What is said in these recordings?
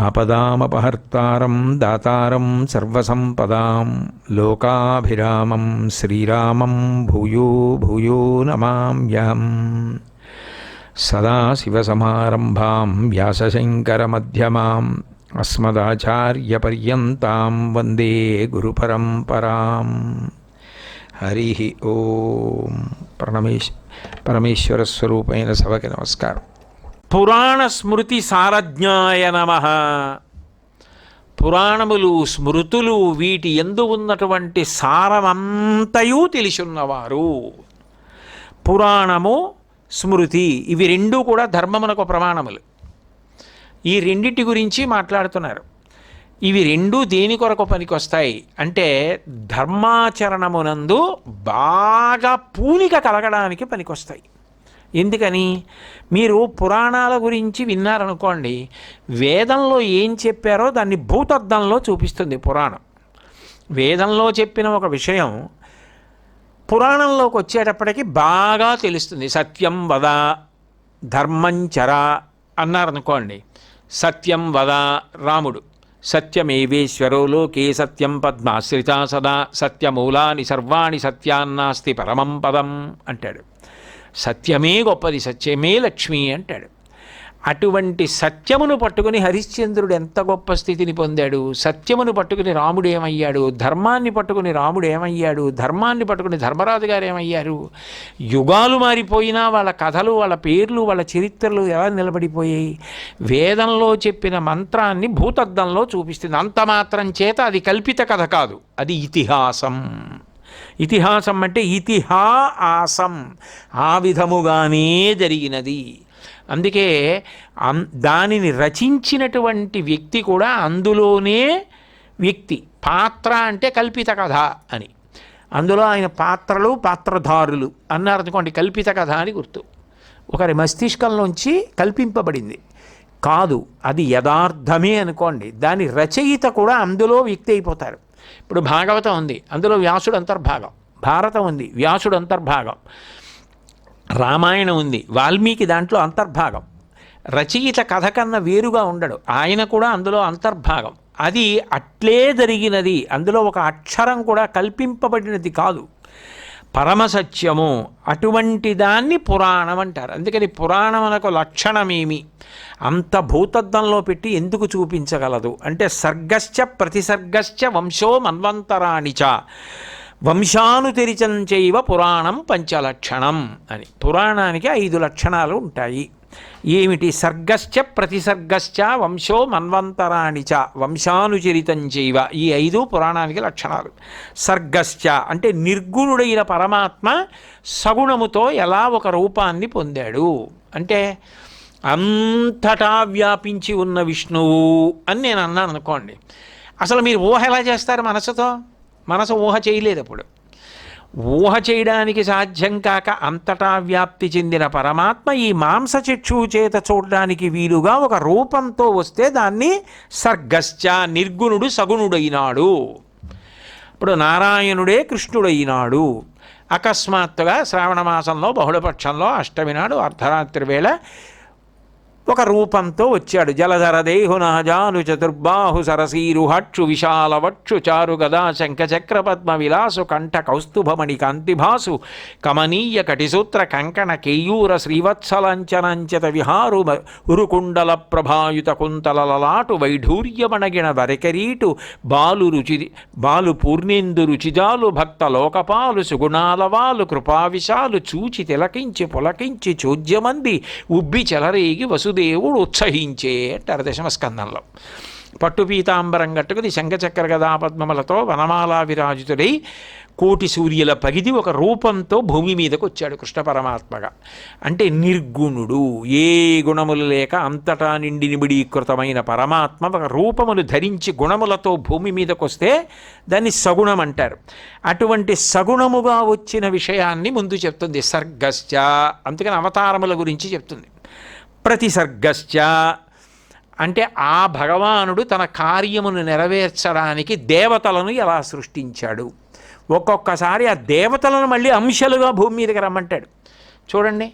ఆపదామపహర్తారం దాతారం సర్వసంపదాం లోకాభిరామం శ్రీరామం భూయో భూయో నమామ్యహం. సదాశివసమారంభాం వ్యాసశంకరమధ్యమాం అస్మదాచార్యపర్యంతం వందే గురుపరంపరాం. హరి ఓం. పరమేశ్ పరమేశ్వరస్వరూపైన సభకి నమస్కారం. పురాణ స్మృతి సారజ్ఞాయ నమ. పురాణములు స్మృతులు వీటి ఎందు ఉన్నటువంటి సారమంతయూ తెలిసున్నవారు పురాణము స్మృతి ఇవి రెండూ కూడా ధర్మమునకు ప్రమాణములు. ఈ రెండింటి గురించి మాట్లాడుతున్నారు. ఇవి రెండూ దేని కొరకు పనికొస్తాయి? అంటే ధర్మాచరణమునందు బాగా పూనిక కలగడానికి పనికొస్తాయి. ఎందుకని? మీరు పురాణాల గురించి విన్నారనుకోండి వేదంలో ఏం చెప్పారో దాన్ని భూతద్దంలో చూపిస్తుంది పురాణం. వేదంలో చెప్పిన ఒక విషయం పురాణంలోకి వచ్చేటప్పటికి బాగా తెలుస్తుంది. సత్యం వద ధర్మంచర అన్నారనుకోండి సత్యం వద రాముడు సత్యమేవేశ్వరో లోకే సత్యం పద్మాశ్రితా సదా సత్యమూలాని సర్వాణి సత్యాన్నాస్తి పరమం పదం అంటాడు. సత్యమే గొప్పది సత్యమే లక్ష్మి అంటాడు. అటువంటి సత్యమును పట్టుకుని హరిశ్చంద్రుడు ఎంత గొప్ప స్థితిని పొందాడు? సత్యమును పట్టుకుని రాముడు ఏమయ్యాడు? ధర్మాన్ని పట్టుకుని రాముడు ఏమయ్యాడు? ధర్మాన్ని పట్టుకుని ధర్మరాజు గారు ఏమయ్యారు? యుగాలు మారిపోయినా వాళ్ళ కథలు వాళ్ళ పేర్లు వాళ్ళ చరిత్రలు ఎలా నిలబడిపోయాయి? వేదంలో చెప్పిన మంత్రాన్ని భూతద్దంలో చూపిస్తుంది. అంత మాత్రం చేత అది కల్పిత కథ కాదు. అది ఇతిహాసం. ఇతిహాసం అంటే ఇతిహాసం. ఆ విధముగానే జరిగినది. అందుకే అం- దానిని రచించినటువంటి వ్యక్తి కూడా అందులోనే వ్యక్తి. పాత్ర అంటే కల్పిత కథ అని. అందులో ఆయన పాత్రలు పాత్రధారులు అన్నారు అనుకోండి కల్పిత కథ అని గుర్తు. ఒకరి మస్తిష్కంలోంచి కల్పింపబడింది. కాదు అది యథార్థమే అనుకోండి. దాని రచయిత కూడా అందులో వ్యక్తి అయిపోతారు. ఇప్పుడు భాగవతం ఉంది అందులో వ్యాసుడు అంతర్భాగం భారతం ఉంది వ్యాసుడు అంతర్భాగం రామాయణం ఉంది వాల్మీకి దాంట్లో అంతర్భాగం రచయిత కథ కన్నా వేరుగా ఉండడు ఆయన కూడా అందులో అంతర్భాగం. అది అట్లే జరిగినది అందులో ఒక అక్షరం కూడా కల్పింపబడినది కాదు. పరమసత్యము అటువంటి దాన్ని పురాణం అంటారు. అందుకని పురాణమునకు లక్షణమేమి? అంత భూతద్దంలో పెట్టి ఎందుకు చూపించగలదు? అంటే సర్గశ్చ ప్రతిసర్గశ్చ వంశో మన్వంతరాణి చ. వంశానుతరిచంచైవ పురాణం పంచలక్షణం అని. పురాణానికి ఐదు లక్షణాలు ఉంటాయి. ఏమిటి సర్గశ్చ ప్రతిసర్గశ్చ వంశో మన్వంతరాణి చ వంశానుచరితం చేయవ ఈ ఐదు పురాణానికి లక్షణాలు. సర్గశ్చ అంటే నిర్గుణుడైన పరమాత్మ సగుణముతో ఎలా ఒక రూపాన్ని పొందాడు? అంటే అంతటా వ్యాపించి ఉన్న విష్ణువు అని నేను అన్నాను అనుకోండి. అసలు మీరు ఊహ ఎలా చేస్తారు మనసుతో? మనసు ఊహ చేయలేదు అప్పుడు. ఊహ చేయడానికి సాధ్యం కాక అంతటా వ్యాప్తి చెందిన పరమాత్మ ఈ మాంసచక్షు చేత చూడడానికి వీలుగా ఒక రూపంతో వస్తే దాన్ని సర్గశ్చ నిర్గుణుడు సగుణుడైనాడు. ఇప్పుడు నారాయణుడే కృష్ణుడైనాడు. అకస్మాత్తుగా శ్రావణ మాసంలో బహుళపక్షంలో అష్టమి నాడు అర్ధరాత్రి వేళ ఒక రూపంతో వచ్చాడు. జలధర దేహునజాను చతుర్బాహు సరసీరుహక్షు విశాలవక్షు చారు గదా శంఖచక్ర పద్మ విలాసు కంఠ కౌస్తుభమణి కాంతిభాసు కమనీయ కటిసూత్ర కంకణ కేయూర శ్రీవత్సలంచనంచత విహారు ఉరుకుండల ప్రభాయుత కుంతలలలాటు వైఢూర్యమణగిణ వరకరీటు బాలు రుచి బాలు పూర్ణేందు రుచిజాలు భక్త లోకపాలు సుగుణాలవాలు కృపావిశాలు చూచి తిలకించి పులకించి చోద్యమంది ఉబ్బి చెలరేగి వసుదేవుడు ఉత్సహించే అంటారు. దశమస్కందంలో. పట్టు పీతాంబరం గట్టుకుది శంఖచక్ర గదాపద్మములతో వనమాలా విరాజితుడై కోటి సూర్యుల పగిది ఒక రూపంతో భూమి మీదకు వచ్చాడు కృష్ణ పరమాత్మగా. అంటే నిర్గుణుడు. ఏ గుణములు లేక అంతటా నిండి నిబిడీకృతమైన పరమాత్మ ఒక రూపమును ధరించి గుణములతో భూమి మీదకు వస్తే దాన్ని సగుణం అంటారు. అటువంటి సగుణముగా వచ్చిన విషయాన్ని ముందు చెప్తుంది. సర్గశ్చ. అందుకని అవతారముల గురించి చెప్తుంది. ప్రతిసర్గశ్చ. అంటే ఆ భగవానుడు తన కార్యమును నెరవేర్చడానికి దేవతలను ఎలా సృష్టించాడు? ఒక్కొక్కసారి ఆ దేవతలను మళ్ళీ అంశాలుగా భూమి మీదకి రమ్మంటాడు. చూడండి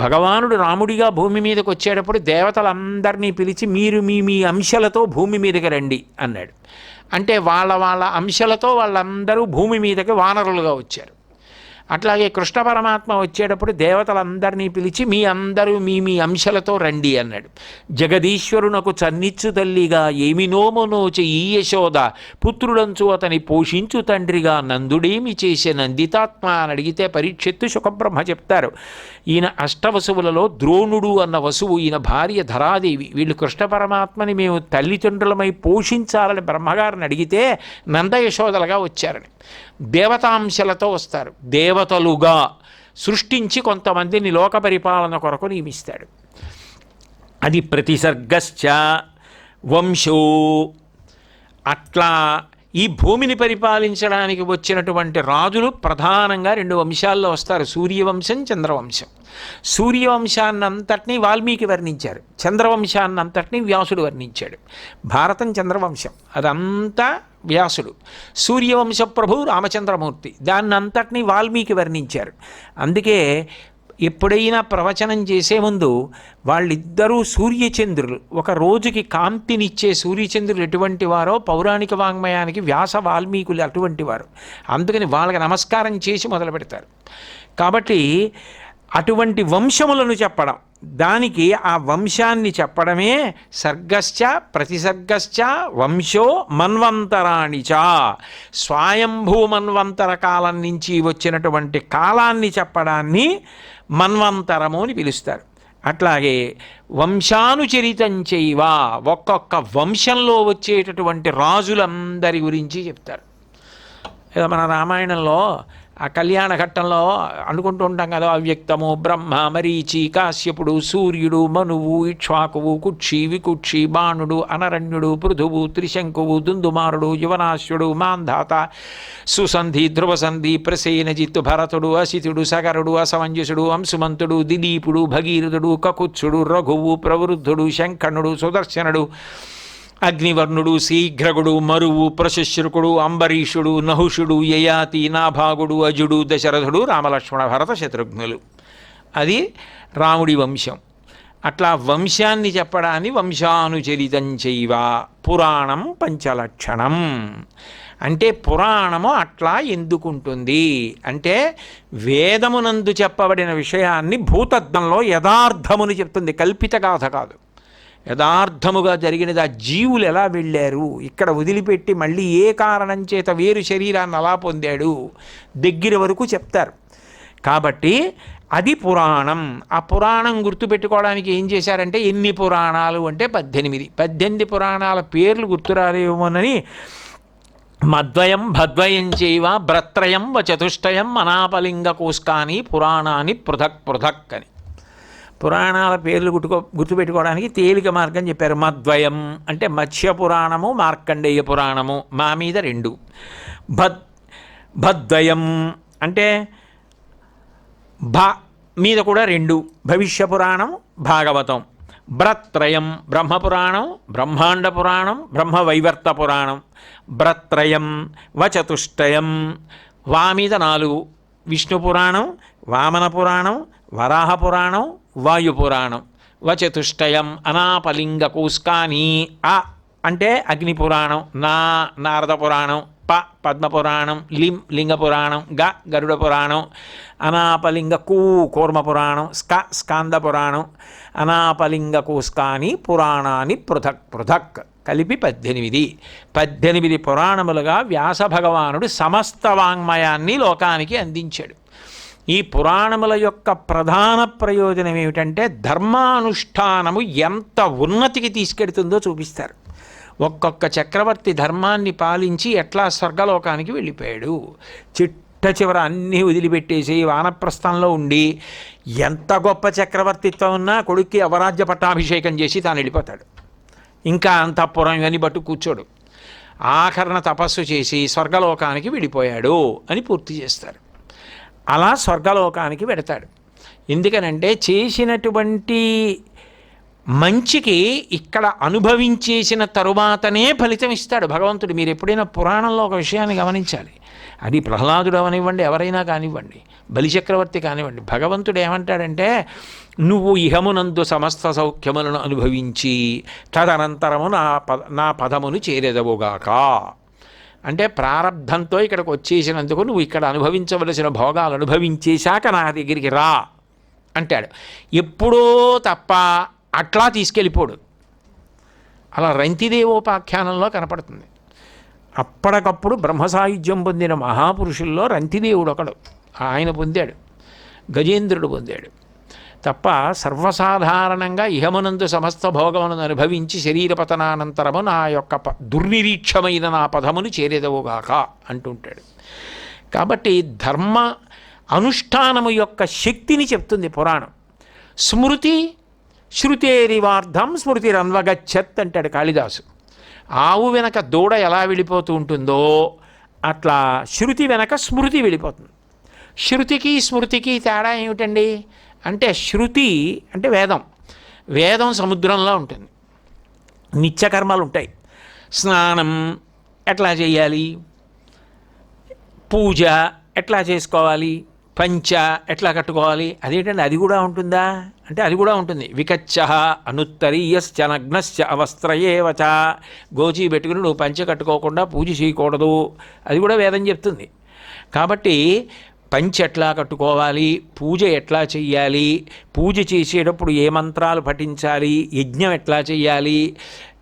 భగవానుడు రాముడిగా భూమి మీదకి వచ్చేటప్పుడు దేవతలందరినీ పిలిచి మీరు మీ మీ అంశాలతో భూమి మీదకి రండి అన్నాడు. అంటే వాళ్ళ వాళ్ళ అంశాలతో వాళ్ళందరూ భూమి మీదకి వానరులుగా వచ్చారు. అట్లాగే కృష్ణ పరమాత్మ వచ్చేటప్పుడు దేవతలందరినీ పిలిచి మీ అందరూ మీ మీ అంశలతో రండి అన్నాడు. జగదీశ్వరునకు చన్నిచ్చు తల్లిగా ఏమి నోము ఈ యశోద? పుత్రుడంచు అతని పోషించు తండ్రిగా నందుడేమి చేసే నందితాత్మ అని అడిగితే పరీక్షెత్తు సుఖబ్రహ్మ చెప్తారు. ఈయన అష్టవసువులలో ద్రోణుడు అన్న వసువు ఈయన భార్య ధరాదేవి. వీళ్ళు కృష్ణ పరమాత్మని మేము తల్లిదండ్రులమై పోషించాలని బ్రహ్మగారిని అడిగితే నంద యశోదలుగా వచ్చారని. దేవతాంశలతో వస్తారు. దేవతలుగా సృష్టించి కొంతమందిని లోక పరిపాలన కొరకు నియమిస్తాడు. అది ప్రతిసర్గశ్చ వంశో అట్లా ఈ భూమిని పరిపాలించడానికి వచ్చినటువంటి రాజులు ప్రధానంగా రెండు వంశాల్లో వస్తారు. సూర్యవంశం చంద్రవంశం. సూర్యవంశాన్నంతటినీ వాల్మీకి వర్ణించారు. చంద్రవంశాన్నంతటినీ వ్యాసుడు వర్ణించాడు. భారతం చంద్రవంశం. అదంతా వ్యాసుడు. సూర్యవంశ ప్రభు రామచంద్రమూర్తి. దాన్నంతటినీ వాల్మీకి వర్ణించారు. అందుకే ఎప్పుడైనా ప్రవచనం చేసే ముందు వాళ్ళిద్దరూ సూర్యచంద్రులు. ఒక రోజుకి కాంతినిచ్చే సూర్యచంద్రులు ఎటువంటి వారో పౌరాణిక వాంగ్మయానికి వ్యాస వాల్మీకులు అటువంటి వారు. అందుకని వాళ్ళకి నమస్కారం చేసి మొదలు పెడతారు కాబట్టి అటువంటి వంశములను చెప్పడం దానికి ఆ వంశాన్ని చెప్పడమే సర్గశ్చ ప్రతిసర్గశ్చ వంశో మన్వంతరాణి చ. మన్వంతర కాలం నుంచి వచ్చినటువంటి కాలాన్ని చెప్పడాన్ని మన్వంతరము అని పిలుస్తారు. అట్లాగే వంశానుచరితం చేయవా ఒక్కొక్క వంశంలో వచ్చేటటువంటి రాజులందరి గురించి చెప్తారు. ఏదో మన రామాయణంలో ఆ కళ్యాణ ఘట్టంలో అనుకుంటూ ఉంటాం కదా అవ్యక్తము బ్రహ్మ మరీచి కాశ్యపుడు సూర్యుడు మనువు ఇక్ష్వాకువు కుక్షి వికుక్షి బాణుడు అనరణ్యుడు పృథువు త్రిశంకువు దుందుమారుడు యువనాశ్యుడు మాంధాత సుసంధి ధ్రువసంధి ప్రసేనజిత్తు భరతుడు అసితుడు సగరుడు అసమంజసుడు అంశుమంతుడు దిలీపుడు భగీరథుడు కకుత్సుడు రఘువు ప్రవృద్ధుడు శంకణుడు సుదర్శనుడు అగ్నివర్ణుడు శీఘ్రగుడు మరువు ప్రశుశ్రుకుడు అంబరీషుడు నహుషుడు యయాతి నాభాగుడు అజుడు దశరథుడు రామలక్ష్మణ భరత శత్రుఘ్నులు. అది రాముడి వంశం. అట్లా వంశాన్ని చెప్పడాన్ని వంశానుచరితం చైవ పురాణం పంచలక్షణం. అంటే పురాణము అట్లా ఎందుకుంటుంది? అంటే వేదమునందు చెప్పబడిన విషయాన్ని భూతత్వంలో యథార్థముని చెప్తుంది. కల్పిత గాథ కాదు. యథార్థముగా జరిగినది. ఆ జీవులు ఎలా వెళ్ళారు? ఇక్కడ వదిలిపెట్టి మళ్ళీ ఏ కారణం చేత వేరు శరీరాన్ని అలా పొందాడు? దగ్గర వరకు చెప్తారు. కాబట్టి అది పురాణం. ఆ పురాణం గుర్తుపెట్టుకోవడానికి ఏం చేశారంటే ఎన్ని పురాణాలు అంటే పద్దెనిమిది. పద్దెనిమిది పురాణాల పేర్లు గుర్తురాలేమోనని మద్వయం భద్వయం చేయవ భ్రత్రయం వ చతుష్టయం అనాపలింగకోష్కాని పురాణాన్ని పృథక్ పృథక్ అని. పురాణాల పేర్లు గుట్టుకో గుర్తుపెట్టుకోవడానికి తేలిక మార్గం చెప్పారు. మద్వయం అంటే మత్స్య పురాణము మార్కండేయ పురాణము మా మీద రెండు. భద్ భద్వయం అంటే భ మీద కూడా రెండు. భవిష్య పురాణం భాగవతం. బ్రత్రయం బ్రహ్మపురాణం బ్రహ్మాండ పురాణం బ్రహ్మవైవర్త పురాణం. బ్రత్రయం వచతుష్టయం. వా మీద నాలుగు. విష్ణు పురాణం వామన పురాణం వరాహ పురాణం వాయు పురాణం వచతుష్టయం అనాపలింగ కూస్కాని అ అంటే అగ్ని పురాణం నా నారద పురాణం ప పద్మపురాణం లిం లింగ పురాణం గ గరుడ పురాణం అనాపలింగ కూ కూర్మ పురాణం స్క స్కాంద పురాణం అనాపలింగ కూస్కాని పురాణాన్ని పృథక్ పృథక్ కలిపి పద్దెనిమిది. పద్దెనిమిది పురాణములుగా వ్యాస భగవానుడు సమస్త వాంగ్మయాన్ని లోకానికి అందించాడు. ఈ పురాణముల యొక్క ప్రధాన ప్రయోజనం ఏమిటంటే ధర్మానుష్ఠానము ఎంత ఉన్నతికి తీసుకెడుతుందో చూపిస్తారు. ఒక్కొక్క చక్రవర్తి ధర్మాన్ని పాలించి ఎట్లా స్వర్గలోకానికి వెళ్ళిపోయాడు. చిట్ట చివర అన్నీ వదిలిపెట్టేసి వానప్రస్థంలో ఉండి ఎంత గొప్ప చక్రవర్తిత్వం ఉన్నా కొడుక్కి అవరాజ్య పట్టాభిషేకం చేసి తాను వెళ్ళిపోతాడు. ఇంకా అంతఃపురం ఇవన్నీ బట్టు కూర్చోడు. ఆఖరణ తపస్సు చేసి స్వర్గలోకానికి వెళ్ళిపోయాడు అని పూర్తి చేస్తారు. అలా స్వర్గలోకానికి వెడతాడు ఎందుకనంటే చేసినటువంటి మంచికి ఇక్కడ అనుభవించేసిన తరువాతనే ఫలితం ఇస్తాడు. భగవంతుడు మీరు ఎప్పుడైనా పురాణంలో ఒక విషయాన్ని గమనించాలి. అది ప్రహ్లాదుడు అవనివ్వండి ఎవరైనా కానివ్వండి బలిచక్రవర్తి కానివ్వండి భగవంతుడు ఏమంటాడంటే నువ్వు ఇహమునందు సమస్త సౌఖ్యములను అనుభవించి తదనంతరము నా పద నా పదమును చేరెదవుగాక. అంటే ప్రారంధంతో ఇక్కడికి వచ్చేసినందుకు నువ్వు ఇక్కడ అనుభవించవలసిన భోగాలు అనుభవించేశాక నా దగ్గరికి రా అంటాడు. ఎప్పుడో తప్ప అట్లా తీసుకెళ్ళిపోడు. అలా రంతిదేవోపాఖ్యానంలో కనపడుతుంది. అప్పటికప్పుడు బ్రహ్మసాయుధ్యం పొందిన మహాపురుషుల్లో రంతిదేవుడు ఒకడు ఆయన పొందాడు. గజేంద్రుడు పొందాడు. తప్ప సర్వసాధారణంగా ఇహమునందు సమస్త భోగమును అనుభవించి శరీర పతనానంతరము నా యొక్క ప దుర్నిరీక్షమైన నా పదమును చేరేదవుగాక అంటుంటాడు. కాబట్టి ధర్మ అనుష్ఠానము యొక్క శక్తిని చెప్తుంది పురాణం. స్మృతి శృతేరివార్థం స్మృతిరన్వగచ్చత్ అంటాడు కాళిదాసు. ఆవు వెనక దూడ ఎలా వెళ్ళిపోతూ ఉంటుందో అట్లా శృతి వెనక స్మృతి వెళ్ళిపోతుంది. శృతికి స్మృతికి తేడా ఏమిటండి? అంటే శృతి అంటే వేదం. వేదం సముద్రంలో ఉంటుంది. నిత్యకర్మలు ఉంటాయి. స్నానం ఎట్లా చేయాలి? పూజ ఎట్లా చేసుకోవాలి? పంచ ఎట్లా కట్టుకోవాలి? అదేంటంటే అది కూడా ఉంటుందా? అంటే అది కూడా ఉంటుంది. వికచ్చ అనుత్తరీయశ్చ నగ్నశ్చ అవస్త్రయేవచ గోచి పెట్టుకుని నువ్వు పంచ కట్టుకోకుండా పూజ చేయకూడదు. అది కూడా వేదం చెప్తుంది. కాబట్టి పంచి ఎట్లా కట్టుకోవాలి? పూజ ఎట్లా చెయ్యాలి? పూజ చేసేటప్పుడు ఏ మంత్రాలు పఠించాలి? యజ్ఞం ఎట్లా చెయ్యాలి?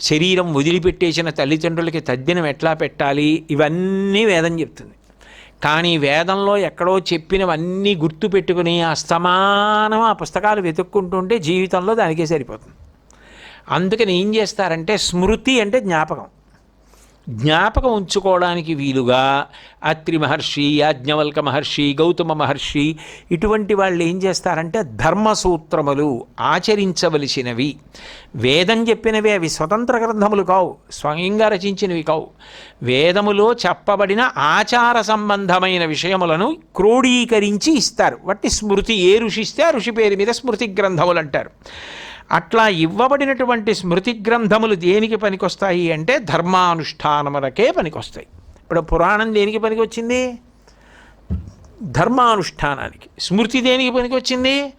శరీరం వదిలిపెట్టేసిన తల్లిదండ్రులకి తద్దినం ఎట్లా పెట్టాలి? ఇవన్నీ వేదం చెప్తుంది. కానీ వేదంలో ఎక్కడో చెప్పినవన్నీ గుర్తుపెట్టుకుని అస్తమానం ఆ పుస్తకాలు వెతుక్కుంటుంటే జీవితంలో దానికే సరిపోతుంది. అందుకని ఏం చేస్తారంటే స్మృతి అంటే జ్ఞాపకం. జ్ఞాపకం ఉంచుకోవడానికి వీలుగా అత్రి మహర్షి యాజ్ఞవల్క మహర్షి గౌతమ మహర్షి ఇటువంటి వాళ్ళు ఏం చేస్తారంటే ధర్మసూత్రములు ఆచరించవలసినవి. వేదం చెప్పినవి అవి స్వతంత్ర గ్రంథములు కావు స్వయంగా రచించినవి కావు. వేదములో చెప్పబడిన ఆచార సంబంధమైన విషయములను క్రోడీకరించి ఇస్తారు. వాటి స్మృతి ఏ ఋషిస్తే ఆ ఋషి పేరు మీద స్మృతి గ్రంథములు అంటారు. అట్లా ఇవ్వబడినటువంటి స్మృతి గ్రంథములు దేనికి పనికొస్తాయి అంటే ధర్మానుష్ఠానములకే పనికొస్తాయి. ఇప్పుడు పురాణం దేనికి పనికొచ్చింది? ధర్మానుష్ఠానానికి. స్మృతి దేనికి పనికొచ్చింది?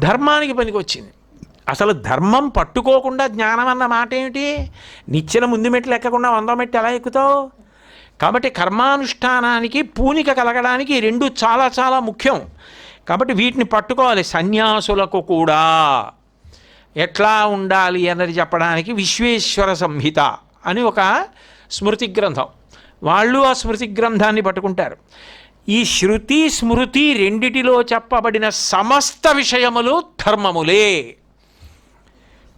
ధర్మానికి పనికొచ్చింది. అసలు ధర్మం పట్టుకోకుండా జ్ఞానం అన్న మాట ఏమిటి? నిచ్చెన ముందు మెట్లు ఎక్కకుండా వంద మెట్టు ఎలా ఎక్కుతావు? కాబట్టి కర్మానుష్ఠానానికి పూనిక కలగడానికి రెండు చాలా చాలా ముఖ్యం. కాబట్టి వీటిని పట్టుకోవాలి సన్యాసులకు కూడా. ఎట్లా ఉండాలి అన్నది చెప్పడానికి విశ్వేశ్వర సంహిత అని ఒక స్మృతి గ్రంథం. వాళ్ళు ఆ స్మృతి గ్రంథాన్ని పట్టుకుంటారు. ఈ శృతి స్మృతి రెండిటిలో చెప్పబడిన సమస్త విషయములు ధర్మములే.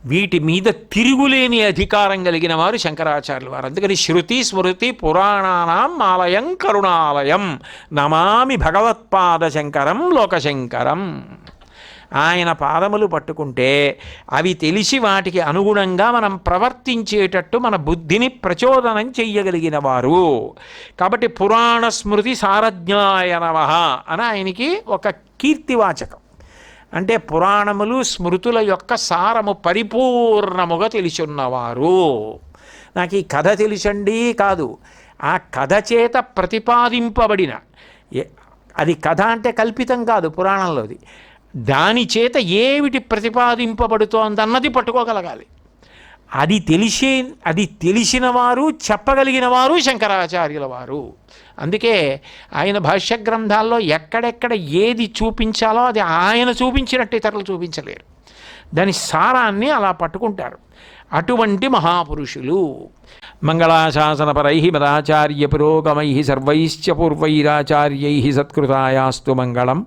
వీటి మీద తిరుగులేని అధికారం కలిగిన వారు శంకరాచార్యులు వారు. అందుకని శృతి స్మృతి పురాణానాం ఆలయం కరుణాలయం. నమామి భగవత్పాద శంకరం లోకశంకరం. ఆయన పాదములు పట్టుకుంటే అవి తెలిసి వాటికి అనుగుణంగా మనం ప్రవర్తించేటట్టు మన బుద్ధిని ప్రచోదనం చెయ్యగలిగిన వారు. కాబట్టి పురాణ స్మృతి సారజ్ఞాయనవ అని ఆయనకి ఒక కీర్తివాచకం. అంటే పురాణములు స్మృతుల యొక్క సారము పరిపూర్ణముగా తెలిసి నాకు ఈ కథ తెలిసండి కాదు. ఆ కథ చేత ప్రతిపాదింపబడిన ఏ- అది కథ అంటే కల్పితం కాదు పురాణంలోది. దాని చేత ఏమిటి ప్రతిపాదింపబడుతోందన్నది పట్టుకోగలగాలి. అది తెలిసే అది తెలిసిన వారు చెప్పగలిగిన వారు శంకరాచార్యుల వారు అందుకే ఆయన భాష్య గ్రంథాల్లో ఎక్కడెక్కడ ఏది చూపించాలో అది ఆయన చూపించినట్టు ఇతరులు చూపించలేరు. దాని సారాన్ని అలా పట్టుకుంటారు. అటువంటి మహాపురుషులు. మంగళాశాసనపరై మదాచార్య పురోగమై సర్వైశ్చ పూర్వైరాచార్యై సత్కృతాయాస్తు మంగళం.